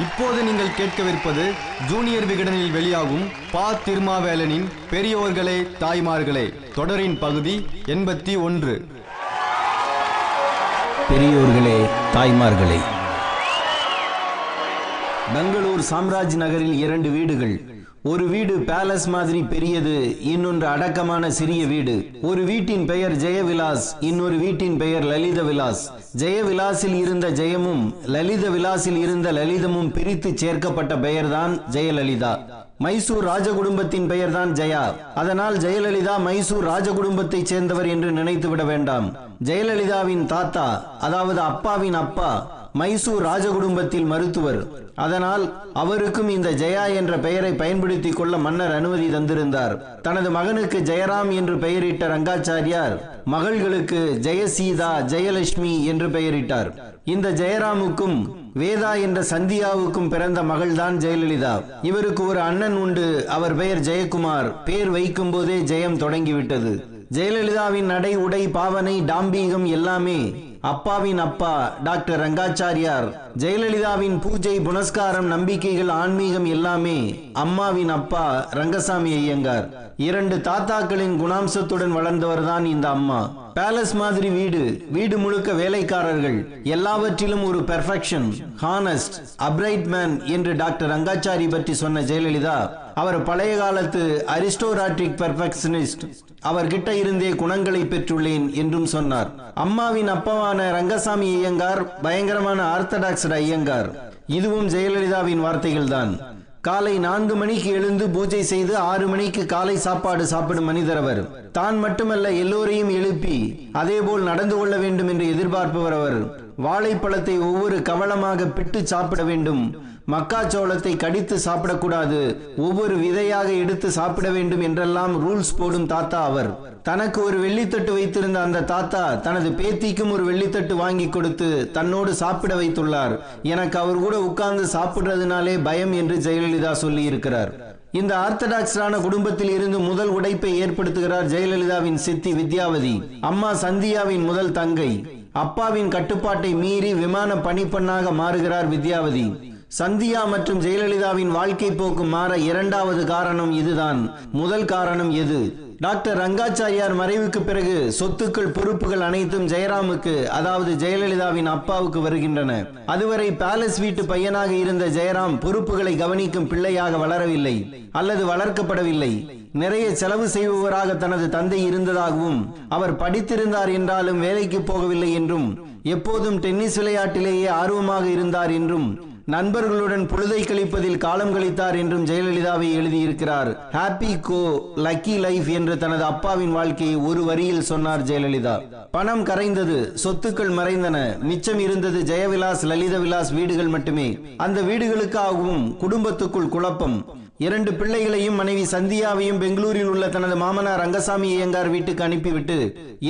இப்போது நீங்கள் கேட்கவிருப்பது ஜூனியர் விகடனில் வெளியாகும் பா திருமாவேலனின் பெரியோர்களே தாய்மார்களே தொடரின் பகுதி எண்பத்தி ஒன்று. பெரியோர்களே தாய்மார்களே. பெங்களூர் சாம்ராஜ் நகரில் இரண்டு வீடுகள். ஒரு வீடு பேலஸ் மாதிரி பெரியது இன்னொன்று அடக்கமான சிறிய வீடு. ஒரு வீட்டின் பெயர் ஜெயவிலாஸ் இன்னொரு வீட்டின் பெயர் லலித விலாஸ் ஜெயவிலாசில் இருந்த ஜெயமும் லலித விலாசில் இருந்த லலிதமும் பிரித்து சேர்க்கப்பட்ட பெயர்தான் ஜெயலலிதா. மைசூர் ராஜகுடும்பத்தின் பெயர்தான் ஜெயா. அதனால் ஜெயலலிதா மைசூர் ராஜகுடும்பத்தைச் சேர்ந்தவர் என்று நினைத்துவிட வேண்டாம். ஜெயலலிதாவின் தாத்தா அதாவது அப்பாவின் அப்பா மைசூர் ராஜகுடும்பத்தில் மருத்துவர். அதனால் அவருக்கும் இந்த ஜெயா என்ற பெயரை பயன்படுத்திக் கொள்ள மன்னர் அனுமதி தந்திருந்தார். தனது மகனுக்கு ஜெயராம் என்று பெயரிட்ட ரங்காச்சாரியார் மகள்களுக்கு ஜெயசீதா ஜெயலட்சுமி என்று பெயரிட்டார். இந்த ஜெயராமுக்கும் வேதா என்ற சந்தியாவுக்கும் பிறந்த மகள்தான் ஜெயலலிதா. இவருக்கு ஒரு அண்ணன் உண்டு. அவர் பெயர் ஜெயக்குமார். பேர் வைக்கும் போதே ஜெயம் தொடங்கிவிட்டது. ஜெயலலிதாவின் நடை உடை பாவனை டாம்பீகம் எல்லாமே அப்பாவின் அப்பா டாக்டர் ரங்காச்சாரியார் ஜெயலலிதாவின் பூஜை புனஸ்காரம் நம்பிக்கைகள் ஆன்மீகம் எல்லாமே அம்மாவின் அப்பா ரங்கசாமி ஐயங்கார். இரண்டு தாத்தாக்களின் குணாம்சத்துடன் வளர்ந்தவர்தான் இந்த அம்மா. பேலஸ் மாதிரி வீடு வீடு முழுக்க வேலைக்காரர்கள் எல்லாவற்றிலும் ஒரு பெர்ஃபெக்ஷன் ஹானஸ்ட் அப்ரைட் மேன் என்று டாக்டர் ரங்காச்சாரி பற்றி சொன்ன ஜெயலலிதா அவர் பழைய காலத்து அரிஸ்டோராட்டிக் பெர்ஃபெக்ஷனிஸ்ட் அவர்கிட்ட இருந்தே குணங்களை பெற்றுள்ளேன் என்றும் சொன்னார். அம்மாவின் அப்பாவான ரங்கசாமி ஐயங்கார் பயங்கரமான ஆர்த்தடாக்ஸ் ஐயங்கார். இதுவும் ஜெயலலிதாவின் வார்த்தைகள்தான். காலை நான்கு மணிக்கு எழுந்து பூஜை செய்து ஆறு மணிக்கு காலை சாப்பாடு சாப்பிடும் மனிதர் அவர். தான் மட்டுமல்ல எல்லோரையும் எழுப்பி அதேபோல் நடந்து கொள்ள வேண்டும் என்று எதிர்பார்ப்பவர் அவர். வாழைப்பழத்தை ஒவ்வொரு கவளமாக பிட்டு சாப்பிட வேண்டும். மக்காச்சோளத்தை கடித்து சாப்பிடக்கூடாது. ஒவ்வொரு விதையாக எடுத்து சாப்பிட வேண்டும் என்றெல்லாம் ரூல்ஸ் போடும் தாத்தா அவர். தனக்கு ஒரு வெள்ளித்தட்டு வைத்திருந்த அந்த தாத்தா தனது பேத்திக்கும் ஒரு வெள்ளித்தட்டு வாங்கி கொடுத்து தன்னோடு சாப்பிட வைத்துள்ளார். எனக்கு அவர் கூட உட்கார்ந்து சாப்பிடுறதுனாலே பயம் என்று ஜெயலலிதா சொல்லி இருக்கிறார் இந்த ஆர்த்தடாக்ஸான குடும்பத்தில் இருந்து முதல் உடைப்பை ஏற்படுத்துகிறார் ஜெயலலிதாவின் சித்தி வித்யாவதி. அம்மா சந்தியாவின் முதல் தங்கை. அப்பாவின் கட்டுப்பாட்டை மீறி விமான பணிப்பெண்ணாக மாறுகிறார் வித்யாவதி. சந்தியா மற்றும் ஜெயலலிதாவின் வாழ்க்கை போக்கு மாற இரண்டாவது காரணம் இதுதான். முதல் காரணம் எது? டாக்டர் ரங்காச்சாரியார் மறைவுக்கு பிறகு சொத்துக்கள் பொறுப்புகள் அனைத்தும் ஜெயராமுக்கு அதாவது ஜெயலலிதாவின் அப்பாவுக்கு வருகின்றன. அதுவரை பேலஸ் வீட்டு பையனாக இருந்த ஜெயராம் பொறுப்புகளை கவனிக்கும் பிள்ளையாக வளரவில்லை. அல்லது வளர்க்கப்படவில்லை. நிறைய செலவு செய்பவராக தனது தந்தை இருந்ததாகவும் அவர் படித்திருந்தார் என்றாலும் வேலைக்கு போகவில்லை என்றும் எப்போதும் டென்னிஸ் விளையாட்டிலேயே ஆர்வமாக இருந்தார் என்றும் நண்பர்களுடன் பொழுதை கழிப்பதில் காலம் கழித்தார் என்றும் ஜெயலலிதாவை எழுதியிருக்கிறார். ஹாப்பி கோ லக்கி லைஃப் என்று தனது அப்பாவின் வாழ்க்கையை ஒரு வரியில் சொன்னார் ஜெயலலிதா. பணம் கரைந்தது சொத்துக்கள் மறைந்தன மிச்சம் இருந்தது ஜெயவிலாஸ் லலித விலாஸ் வீடுகள் மட்டுமே. அந்த வீடுகளுக்காகவும் குடும்பத்துக்குள் குழப்பம் இரண்டு பிள்ளைகளையும் மனைவி சந்தியாவையும் பெங்களூரில் உள்ள தனது மாமனார் ரங்கசாமி ஐயங்கார் வீட்டுக்கு அனுப்பிவிட்டு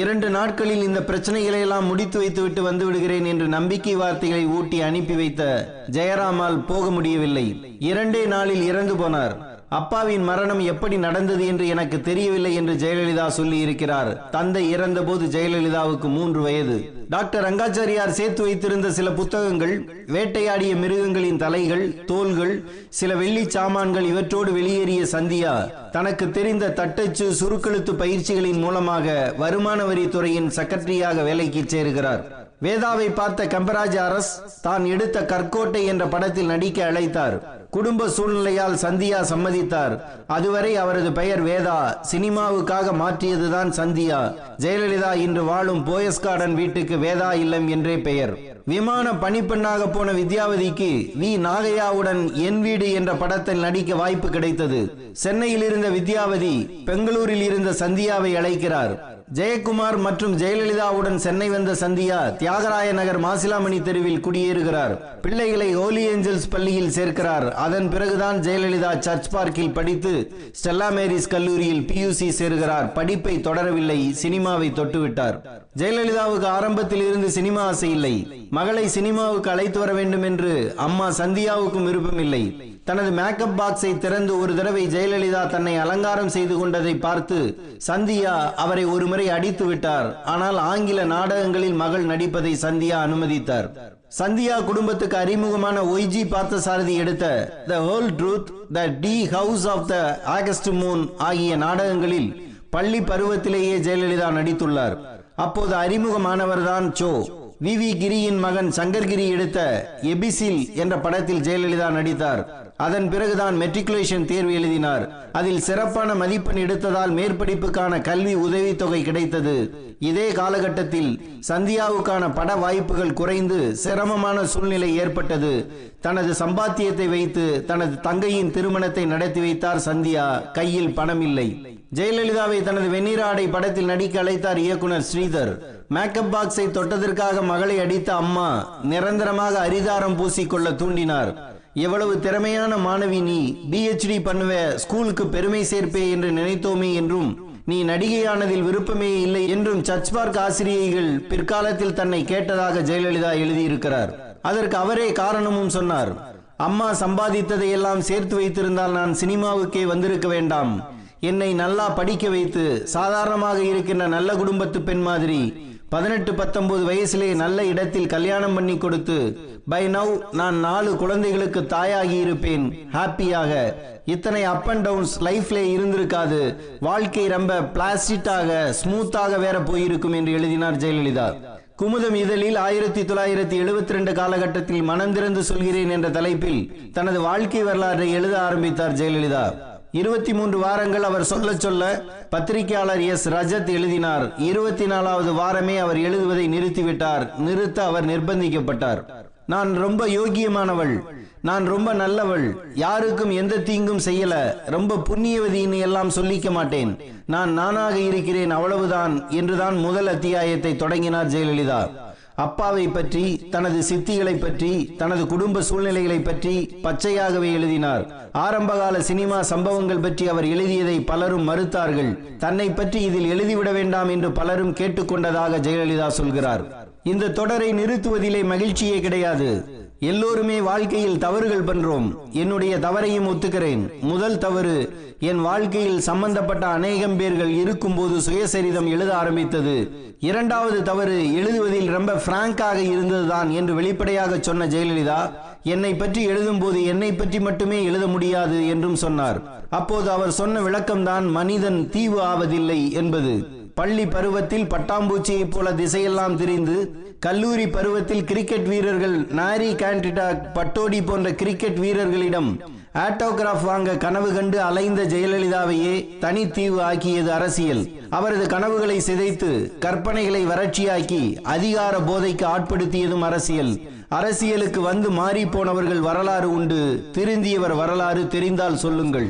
இரண்டு நாட்களில் இந்த பிரச்சனைகளை எல்லாம் முடித்து வைத்துவிட்டு வந்து விடுகிறேன் என்று நம்பிக்கை வார்த்தைகளை ஊட்டி அனுப்பி வைத்த ஜெயராமால் போக முடியவில்லை. இரண்டே நாளில் இறந்து போனார். அப்பாவின் மரணம் எப்படி நடந்தது என்று எனக்கு தெரியவில்லை என்று ஜெயலலிதா சொல்லி இருக்கிறார் தந்தை இறந்தபோது ஜெயலலிதாவுக்கு மூன்று வயது. டாக்டர் ரங்காச்சாரியார் சேர்த்து வைத்திருந்த சில புத்தகங்கள் வேட்டையாடிய மிருகங்களின் தலைகள் தோள்கள் சில வெள்ளி சாமான்கள் இவற்றோடு வெளியேறிய சந்தியா தனக்கு தெரிந்த தட்டச்சு சுருக்கெழுத்து பயிற்சிகளின் மூலமாக வருமான வரித்துறையின் செக்ரட்டரியாக வேலைக்கு சேருகிறார். வேதாவை பார்த்த கம்பராஜ் அரஸ் தான் எடுத்த கற்கோட்டை என்ற படத்தில் நடிக்க அழைத்தார். குடும்ப சூழ்நிலையால் சந்தியா சம்மதித்தார். அதுவரை அவரது பெயர் வேதா. சினிமாவுக்காக மாற்றியதுதான் சந்தியா. ஜெயலலிதா இன்று வாழும் போயஸ் கார்டன் வீட்டுக்கு வேதா இல்லம் என்றே பெயர். விமான பணிப்பெண்ணாக போன வித்யாவதிக்கு வி. நாகையாவுடன் என் வீடு என்ற படத்தில் நடிக்க வாய்ப்பு கிடைத்தது. சென்னையில் இருந்த வித்யாவதி பெங்களூரில் இருந்த சந்தியாவை அழைக்கிறார். ஜெயக்குமார் மற்றும் ஜெயலலிதாவுடன் சென்னை வந்த சந்தியா தியாகராய நகர் மாசிலாமணி தெருவில் குடியேறுகிறார். பிள்ளைகளை ஹோலி ஏஞ்சல்ஸ் பள்ளியில் சேர்க்கிறார். அதன் பிறகுதான் ஜெயலலிதா சர்ச் பார்க்கில் படித்து ஸ்டெல்லா மேரிஸ் கல்லூரியில் பியூசி சேர்கிறார். படிப்பை தொடரவில்லை சினிமாவை தொட்டுவிட்டார். ஜெயலலிதாவுக்கு ஆரம்பத்தில் இருந்து சினிமா ஆசை இல்லை. மகளை சினிமாவுக்கு அழைத்து வர வேண்டும் என்று அம்மா சந்தியாவுக்கும் விருப்பம் இல்லை. தனது மேக்கப் பாக்ஸை திறந்து ஒரு தடவை ஜெயலலிதா தன்னை அலங்காரம் செய்து கொண்டதை பார்த்து சந்தியா அவரை ஒருமுறை அடித்து விட்டார். ஆனால் ஆங்கில நாடகங்களில் மகள் நடிப்பதை சந்தியா அனுமதித்தார். சந்தியா குடும்பத்துக்கு அறிமுகமான ஒய்ஜி பார்த்தசாரதி எடுத்த the whole truth the tea house of the August moon ஆகிய நாடகங்களில் பள்ளி பருவத்திலேயே ஜெயலலிதா நடித்துள்ளார். அப்போது அறிமுகமானவர்தான் சோ. வி வி கிரியின் மகன் சங்கர்கிரி எடுத்த எபிசில் என்ற படத்தில் ஜெயலலிதா நடித்தார். அதன் பிறகுதான் மெட்ரிகுலேஷன் தேர்வு எழுதினார். அதில் சிறப்பான மதிப்பெண் எடுத்ததால் மேற்படிப்புக்கான கல்வி உதவித்தொகை கிடைத்தது. இதே காலகட்டத்தில் சந்தியாவுக்கான பட வாய்ப்புகள் குறைந்து சிரமமான சூழ்நிலை ஏற்பட்டது. தனது சம்பாத்தியத்தை வைத்து தனது தங்கையின் திருமணத்தை நடத்தி வைத்தார் சந்தியா. கையில் பணம் இல்லை ஜெயலலிதாவை தனது வெண்ணிற ஆடை படத்தில் நடிக்க அழைத்தார் இயக்குனர் ஸ்ரீதர். மேக்கப் பாக்ஸை தொட்டதற்காக மகளை அடித்த அம்மா நிரந்தரமாக அரிதாரம் பூசிக்கொள்ள தூண்டினார். எவ்வளவு திறமையான மாணவி நீ பிஹெச்டி பண்ணுவ ஸ்கூலுக்கு பெருமை சேர்ப்பே என்று நினைத்தோமே என்றும் நீ நடிகையானதில் விருப்பமே இல்லை என்றும் சர்ச் பார்க் ஆசிரியைகள் பிற்காலத்தில் தன்னை கேட்டதாக ஜெயலலிதா எழுதியிருக்கிறார். அதற்கு அவரே காரணமும் சொன்னார். அம்மா சம்பாதித்ததை எல்லாம் சேர்த்து வைத்திருந்தால் நான் சினிமாவுக்கே வந்திருக்க வேண்டாம். என்னை நல்லா படிக்க வைத்து சாதாரணமாக இருக்கின்ற நல்ல குடும்பத்து பெண் மாதிரி பதினெட்டு பத்தொன்பது வயசிலே நல்ல இடத்தில் கல்யாணம் பண்ணி கொடுத்து பை நவ் நான் நாலு குழந்தைகளுக்கு தாயாகி இருப்பேன். ஹாப்பியாக. இத்தனை அப் அண்ட் டவுன்ஸ் லைஃப்ல இருந்திருக்காது. வாழ்க்கை ரொம்ப பிளாஸ்டிட்டாக ஸ்மூத்தாக வேற போயிருக்கும் என்று எழுதினார் ஜெயலலிதா. குமுதம் இதழில் ஆயிரத்தி தொள்ளாயிரத்தி எழுபத்தி ரெண்டு காலகட்டத்தில் மனம் திறந்து சொல்கிறேன் என்ற தலைப்பில் தனது வாழ்க்கை வரலாற்றை எழுத ஆரம்பித்தார் ஜெயலலிதா. இருபத்தி மூன்று வாரங்கள் அவர் சொல்ல சொல்ல பத்திரிகையாளர் எஸ். ரஜத் எழுதினார். இருபத்தி நாலாவது வாரமே அவர் எழுதுவதை நிறுத்திவிட்டார். நிறுத்த அவர் நிர்பந்திக்கப்பட்டார். நான் ரொம்ப யோகியமானவள். நான் ரொம்ப நல்லவள். யாருக்கும் எந்த தீங்கும் செய்யல. ரொம்ப புண்ணியவதின்னு எல்லாம் சொல்லிக்க மாட்டேன். நான் நானாக இருக்கிறேன் அவ்வளவுதான். என்றுதான் முதல் அத்தியாயத்தை தொடங்கினார் ஜெயலலிதா. அப்பாவை பற்றி தனது சித்திகளை பற்றி தனது குடும்ப சூழ்நிலைகளை பற்றி பச்சையாகவே எழுதினார். ஆரம்பகால சினிமா சம்பவங்கள் பற்றி அவர் எழுதியதை பலரும் மறுத்தார்கள். தன்னை பற்றி இதில் எழுதிவிட வேண்டாம் என்று பலரும் கேட்டுக்கொண்டதாக ஜெயலலிதா சொல்கிறார். இந்த தொடரை நிறுத்துவதிலே மகிழ்ச்சியே கிடையாது. எல்லோருமே வாழ்க்கையில் தவறுகள் பண்றோம். என்னுடைய தவறையும் ஒத்துக்கிறேன். முதல் தவறு என் வாழ்க்கையில் சம்பந்தப்பட்ட அநேகம் பேர்கள் இருக்கும்போது சுயசரிதம் எழுத ஆரம்பித்தது. இரண்டாவது தவறு எழுதுவதில் ரொம்ப பிராங்காக இருந்ததுதான் என்று வெளிப்படையாக சொன்ன ஜெயலலிதா என்னை பற்றி எழுதும்போது என்னை பற்றி மட்டுமே எழுத முடியாது என்றும் சொன்னார். அப்போது அவர் சொன்ன விளக்கம்தான் மனிதன் தீவு ஆவதில்லை என்பது. பள்ளி பருவத்தில் பட்டாம்பூச்சியைப் போல திசையெல்லாம் திரிந்து கல்லூரி பருவத்தில் கிரிக்கெட் வீரர்கள் நாரி கேண்டிடா பட்டோடி போன்ற கிரிக்கெட் வீரர்களிடம் ஆட்டோகிராஃப் வாங்க கனவு கண்டு அலைந்த ஜெயலலிதாவையே தனித்தீவு ஆக்கியது அரசியல். அவரது கனவுகளை சிதைத்து கற்பனைகளை வறட்சியாக்கி அதிகார போதைக்கு ஆட்படுத்தியதும் அரசியல். அரசியலுக்கு வந்து மாறி போனவர்கள் வரலாறு உண்டு. திருந்தியவர் வரலாறு தெரிந்தால் சொல்லுங்கள்.